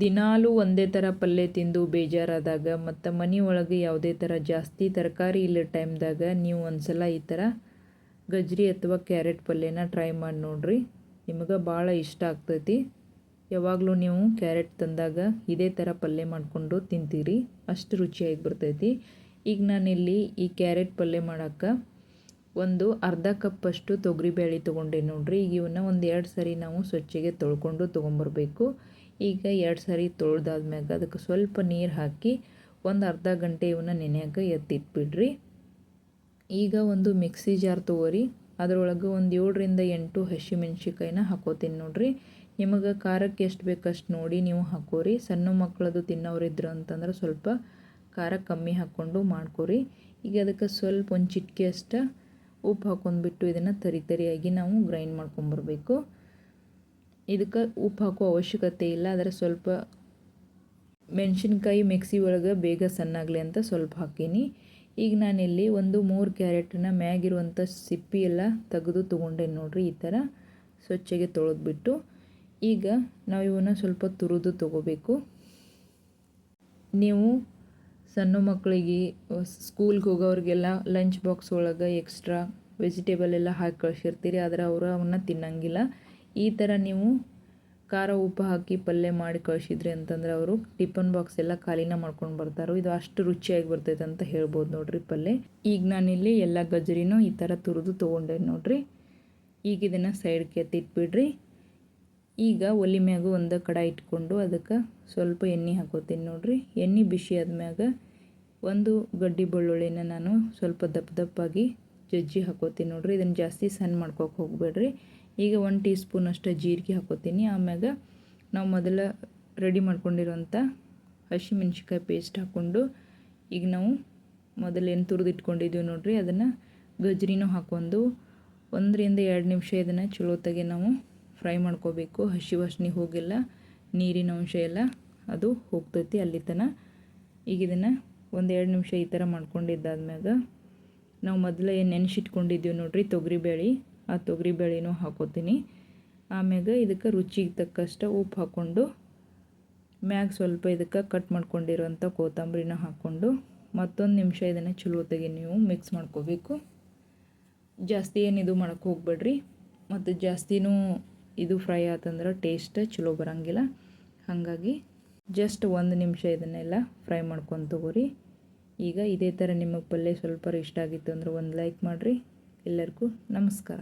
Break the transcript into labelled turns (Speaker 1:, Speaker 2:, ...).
Speaker 1: ದಿನಾಲೂ ಒಂದೇ ಥರ ಪಲ್ಯ ತಿಂದು ಬೇಜಾರಾದಾಗ ಮತ್ತು ಮನೆ ಒಳಗೆ ಯಾವುದೇ ಥರ ಜಾಸ್ತಿ ತರಕಾರಿ ಇಲ್ಲ ಟೈಮ್ದಾಗ ನೀವು ಒಂದ್ಸಲ ಈ ಥರ ಗಜ್ರಿ ಅಥವಾ ಕ್ಯಾರೆಟ್ ಪಲ್ಯನ ಟ್ರೈ ಮಾಡಿ ನೋಡ್ರಿ. ನಿಮಗೆ ಭಾಳ ಇಷ್ಟ ಆಗ್ತೈತಿ. ಯಾವಾಗಲೂ ನೀವು ಕ್ಯಾರೆಟ್ ತಂದಾಗ ಇದೇ ಥರ ಪಲ್ಯ ಮಾಡಿಕೊಂಡು ತಿಂತೀರಿ. ಅಷ್ಟು ರುಚಿಯಾಗಿ ಬರ್ತೈತಿ. ಈಗ ನಾನಿಲ್ಲಿ ಈ ಕ್ಯಾರೆಟ್ ಪಲ್ಯ ಮಾಡೋಕ್ಕೆ ಒಂದು ಅರ್ಧ ಕಪ್ಪಷ್ಟು ತೊಗರಿಬೇಳೆ ತೊಗೊಂಡೆ ನೋಡಿರಿ. ಈಗ ಇವನ್ನ ಒಂದು ಎರಡು ಸರಿ ನಾವು ಸ್ವಚ್ಛಗೆ ತೊಳ್ಕೊಂಡು ತೊಗೊಂಬರ್ಬೇಕು. ಈಗ ಎರಡು ಸರಿ ತೊಳ್ದಾದ್ಮ್ಯಾಗ ಅದಕ್ಕೆ ಸ್ವಲ್ಪ ನೀರು ಹಾಕಿ ಒಂದು ಅರ್ಧ ಗಂಟೆ ಇವನ್ನ ನೆನೆಯಾಗ ಎತ್ತಿಟ್ಬಿಡ್ರಿ. ಈಗ ಒಂದು ಮಿಕ್ಸಿ ಜಾರ್ ತೊಗೋರಿ. ಅದರೊಳಗೆ ಒಂದು ಏಳರಿಂದ ಎಂಟು ಹಸಿಮೆಣ್ಸಿಕಾಯಿನ ಹಾಕೋತೀನಿ ನೋಡಿರಿ. ನಿಮಗೆ ಖಾರಕ್ಕೆ ಎಷ್ಟು ಬೇಕಷ್ಟು ನೋಡಿ ನೀವು ಹಾಕೋರಿ. ಸಣ್ಣ ಮಕ್ಕಳದು ತಿನ್ನೋರಿದ್ರು ಅಂತಂದ್ರೆ ಸ್ವಲ್ಪ ಖಾರ ಕಮ್ಮಿ ಹಾಕ್ಕೊಂಡು ಮಾಡ್ಕೋರಿ. ಈಗ ಅದಕ್ಕೆ ಸ್ವಲ್ಪ ಒಂದು ಚಿಟಿಕೆ ಅಷ್ಟು ಉಪ್ಪು ಹಾಕೊಂಡ್ಬಿಟ್ಟು ಇದನ್ನು ತರಿ ತರಿಯಾಗಿ ನಾವು ಗ್ರೈಂಡ್ ಮಾಡ್ಕೊಂಬರ್ಬೇಕು ಇದಕ್ಕೆ ಉಪ್ಪು ಹಾಕೋ ಅವಶ್ಯಕತೆ ಇಲ್ಲ ಆದರೆ ಸ್ವಲ್ಪ ಮೆಣಸಿನ್ಕಾಯಿ ಮಿಕ್ಸಿ ಒಳಗೆ ಬೇಗ ಸಣ್ಣಾಗಲಿ ಅಂತ ಸ್ವಲ್ಪ ಹಾಕೀನಿ. ಈಗ ನಾನಿಲ್ಲಿ ಒಂದು ಮೂರು ಕ್ಯಾರೆಟನ್ನ ಮ್ಯಾಗಿರುವಂಥ ಸಿಪ್ಪಿ ಎಲ್ಲ ತೆಗೆದು ತೊಗೊಂಡೆ ನೋಡಿರಿ ಈ ಥರ, ಸ್ವಚ್ಛಗೆ ತೊಳೆದ್ಬಿಟ್ಟು. ಈಗ ನಾವು ಇವನ್ನ ಸ್ವಲ್ಪ ತುರಿದು ತೊಗೋಬೇಕು. ನೀವು ಸಣ್ಣ ಮಕ್ಕಳಿಗೆ ಸ್ಕೂಲ್ಗೆ ಹೋಗೋರಿಗೆಲ್ಲ ಲಂಚ್ ಬಾಕ್ಸ್ ಒಳಗೆ ಎಕ್ಸ್ಟ್ರಾ ವೆಜಿಟೇಬಲ್ ಎಲ್ಲ ಹಾಕಿ ಕಳಿಸಿರ್ತೀರಿ, ಆದರೆ ಅವರು ಅವನ್ನ ತಿನ್ನಂಗಿಲ್ಲ. ಈ ಥರ ನೀವು ಖಾರ ಉಪ್ಪು ಹಾಕಿ ಪಲ್ಯ ಮಾಡಿ ಕಳಿಸಿದ್ರಿ ಅಂತಂದ್ರೆ ಅವರು ಟಿಫನ್ ಬಾಕ್ಸ್ ಎಲ್ಲ ಖಾಲಿನ ಮಾಡ್ಕೊಂಡು ಬರ್ತಾರೋ, ಇದು ಅಷ್ಟು ರುಚಿಯಾಗಿ ಬರ್ತೈತೆ ಅಂತ ಹೇಳ್ಬೋದು ನೋಡ್ರಿ ಪಲ್ಯ. ಈಗ ನಾನಿಲ್ಲಿ ಎಲ್ಲ ಗಜರಿನೂ ಈ ಥರ ತುರಿದು ತೊಗೊಂಡೆ ನೋಡ್ರಿ. ಈಗ ಇದನ್ನು ಸೈಡ್ಗೆ ಎತ್ತಿಟ್ಬಿಡ್ರಿ. ಈಗ ಒಲಿ ಮ್ಯಾಗ ಒಂದು ಕಡ ಇಟ್ಕೊಂಡು ಅದಕ್ಕೆ ಸ್ವಲ್ಪ ಎಣ್ಣೆ ಹಾಕೋತೀನಿ ನೋಡ್ರಿ. ಎಣ್ಣೆ ಬಿಸಿ ಆದ್ಮ್ಯಾಗ ಒಂದು ಗಡ್ಡಿ ಬೆಳ್ಳುಳ್ಳಿನ ನಾನು ಸ್ವಲ್ಪ ದಪ್ಪ ದಪ್ಪಾಗಿ ಜಜ್ಜಿ ಹಾಕೋತೀನಿ ನೋಡ್ರಿ. ಇದನ್ನು ಜಾಸ್ತಿ ಸಣ್ಣ ಮಾಡ್ಕೋಕೆ ಹೋಗಬೇಡ್ರಿ. ಈಗ ಒಂದು ಟೀ ಸ್ಪೂನ್ ಅಷ್ಟು ಜೀರಿಗೆ ಹಾಕೋತೀನಿ. ಆಮ್ಯಾಗ ನಾವು ಮೊದಲ ರೆಡಿ ಮಾಡ್ಕೊಂಡಿರೋಂಥ ಹಸಿಮೆಣ್ಸಿಕಾಯಿ ಪೇಸ್ಟ್ ಹಾಕ್ಕೊಂಡು ಈಗ ನಾವು ಮೊದಲೇನು ತುರಿದಿಟ್ಕೊಂಡಿದ್ದೀವಿ ನೋಡ್ರಿ, ಅದನ್ನು ಗಜ್ರಿನೂ ಹಾಕೊಂಡು ಒಂದರಿಂದ ಎರಡು ನಿಮಿಷ ಇದನ್ನು ಚಲೋತ್ತಾಗೆ ನಾವು ಫ್ರೈ ಮಾಡ್ಕೋಬೇಕು. ಹಸಿ ವಾಸನೆ ಹೋಗಿಲ್ಲ, ನೀರಿನ ಅಂಶ ಎಲ್ಲ ಅದು ಹೋಗ್ತೈತಿ ಅಲ್ಲಿ ತನಕ ಈಗ ಇದನ್ನು ಒಂದು ಎರಡು ನಿಮಿಷ ಈ ಥರ ಮಾಡ್ಕೊಂಡಿದ್ದಾದ್ಮ್ಯಾಗ ನಾವು ಮೊದಲು ಏನು ನೆನೆಸಿಟ್ಕೊಂಡಿದ್ದೀವಿ ನೋಡ್ರಿ ತೊಗರಿಬೇಳೆ ಆ ತೊಗರಿಬೇಳೆನೂ ಹಾಕೋತೀನಿ. ಆಮ್ಯಾಗ ಇದಕ್ಕೆ ರುಚಿಗೆ ತಕ್ಕಷ್ಟು ಉಪ್ಪು ಹಾಕ್ಕೊಂಡು, ಮ್ಯಾಗ ಸ್ವಲ್ಪ ಇದಕ್ಕೆ ಕಟ್ ಮಾಡ್ಕೊಂಡಿರೋಂಥ ಕೊತ್ತಂಬರಿನ ಹಾಕ್ಕೊಂಡು, ಮತ್ತೊಂದು ನಿಮಿಷ ಇದನ್ನು ಚಲೋತ್ತಾಗಿ ನೀವು ಮಿಕ್ಸ್ ಮಾಡ್ಕೋಬೇಕು. ಜಾಸ್ತಿ ಏನು ಇದು ಮಾಡೋಕ್ಕೆ ಹೋಗ್ಬೇಡ್ರಿ. ಮತ್ತು ಜಾಸ್ತಿನೂ ಇದು ಫ್ರೈ ಆತಂದ್ರೆ ಟೇಸ್ಟ್ ಚಲೋ ಬರೋಂಗಿಲ್ಲ. ಹಾಗಾಗಿ ಜಸ್ಟ್ ಒಂದು ನಿಮಿಷ ಇದನ್ನೆಲ್ಲ ಫ್ರೈ ಮಾಡ್ಕೊಂಡು ತಗೋರಿ. ಈಗ ಇದೇ ಥರ ನಿಮಗೆ ಪಲ್ಯ ಸ್ವಲ್ಪ ಇಷ್ಟ ಆಗಿತ್ತು ಅಂದ್ರೆ ಒಂದು ಲೈಕ್ ಮಾಡಿರಿ. ಎಲ್ಲರಿಗೂ ನಮಸ್ಕಾರ.